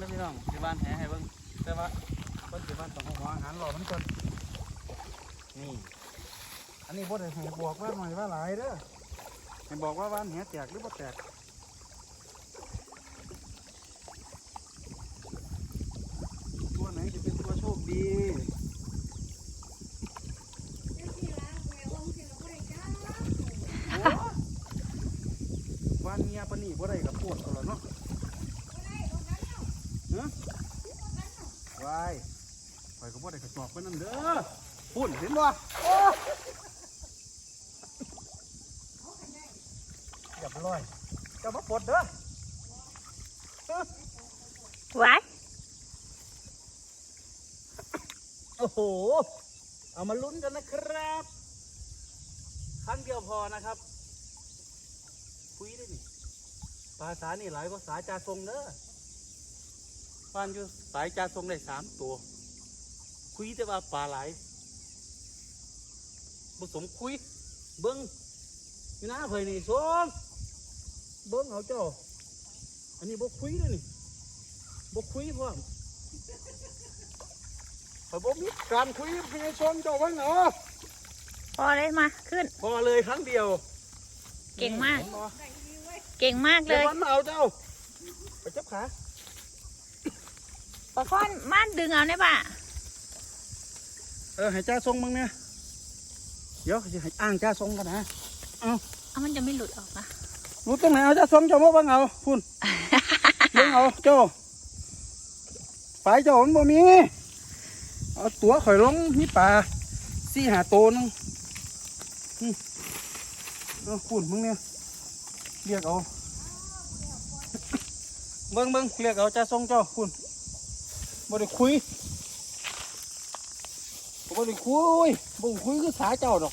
บ้านแหให้เบิ่งแต่ว่าเพิ่นสิบ้านต้องหัวอาหารรอมันก่อนนี่ อันนี้บ่ได้ให้บอกว่าหน่อยว่าหลายเด้อให้บอกว่าบ้านแหแตกหรือบ่แตกตัวไหนจะเป็นตัวโชคดีบ้านเมียปนนี่บ่ได้กับปวดเอาแล้วนาะเนาะ วายไปก็บ่ได้กระจอกไปนั่นเด้อพุ่นเห็นบ่โอ้อย่าไปลอยจะมาปลดเด้อไว้โอ้โห เอามาลุ้นกันนะครับ ครั้งเดียวพอนะครับคุยได้นี่ภาษานี่หลายภาษาจาทรงเด้อ บ้านอยู่สายจาทรงได้สามตัว คุยแต่ว่าปลาหลายผสมคุย เบิ้งนี่นะเผยนี่สมเบิ้งเอาเจ้า อันนี้บกคุยเลยนี่บกคุยพร้อมข่อยบกมีการคุยให้ชมเจ้าเบิ้งเอาพอเลยมาขึ้น พอเลยครั้งเดียวเก่งมากห็นบ่เก่งมากเลเดี๋ยวยวันมาเอาเจ้า ไปจับขา ปลาค้อนมาดึงเอาได้ป่ะเออให้จ้าทรงมึงเนี่ยเดี๋ยวจะให้อ้างจ้าทรงกันนะเอามันจะไม่หลุดออกนะรู้ตรงไหนเอาจ้าทรงเจ้ามาเบังเอาพุ่นเบังเอาเจ้าปลายเจ้ามันบ่มีเอาตัวข่อยลงนี่ปลาสี่หาโตวนึงอืมเอาพุ่นมึงเนี่ยเรียกเอาเบิ่งเบิ่งเรียกเอาจ้าทรงเจ้าพุ่น บ่ได้คุยบ่ได้คุยบ่ได้คุยคือสาเจ้าดอก